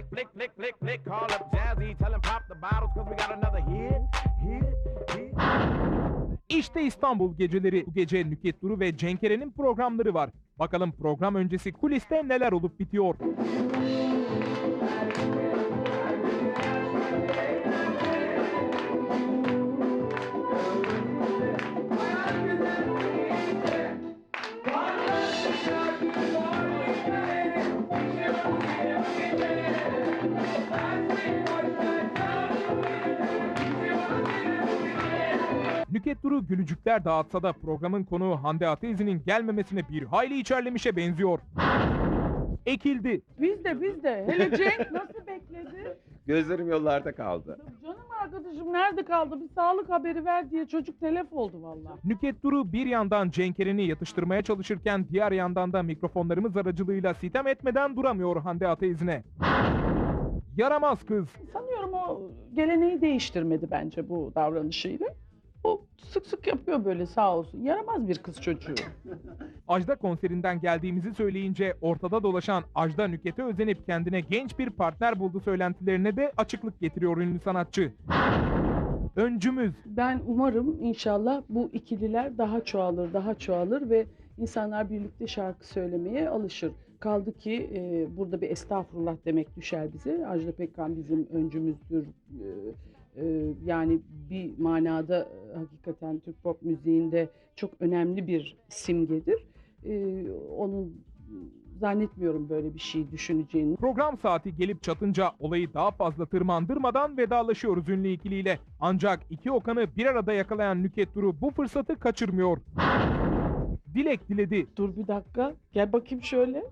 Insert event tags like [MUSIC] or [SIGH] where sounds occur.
flick, flick, flick, flick, flick. Call up Jazzy, tell him pop the bottles, cause we got another hit, hit, hit. İşte İstanbul geceleri. Bu gece Nüket Duru ve Cenk Eren'in programları var. Bakalım program öncesi kuliste neler olup bitiyor. Nüket Duru gülücükler dağıtsa da programın konuğu Hande Ateizi'nin gelmemesine bir hayli içerlemişe benziyor. Ekildi. Biz de biz de. Hele Cenk [LAUGHS] nasıl bekledi? Gözlerim yollarda kaldı. Canım arkadaşım nerede kaldı? Bir sağlık haberi ver diye çocuk telef oldu valla. Nüket Duru bir yandan Cenk Eren'i yatıştırmaya çalışırken diğer yandan da mikrofonlarımız aracılığıyla sitem etmeden duramıyor Hande Ateiz'ine. Yaramaz kız. Sanıyorum o geleneği değiştirmedi bence bu davranışıyla. O sık sık yapıyor böyle sağ olsun. Yaramaz bir kız çocuğu. [LAUGHS] Ajda konserinden geldiğimizi söyleyince ortada dolaşan Ajda Nüket'e özenip kendine genç bir partner buldu söylentilerine de açıklık getiriyor ünlü sanatçı. Öncümüz Ben umarım inşallah bu ikililer daha çoğalır, daha çoğalır ve insanlar birlikte şarkı söylemeye alışır. Kaldı ki e, burada bir estağfurullah demek düşer bize. Ajda Pekkan bizim öncümüzdür. E, e, yani bir manada e, hakikaten Türk pop müziğinde çok önemli bir simgedir. E, onun zannetmiyorum böyle bir şey düşüneceğini. program saati gelip çatınca olayı daha fazla tırmandırmadan vedalaşıyoruz ünlü ikiliyle. Ancak iki Okan'ı bir arada yakalayan Nüket Duru bu fırsatı kaçırmıyor. Dilek diledi. Dur bir dakika. Gel bakayım şöyle.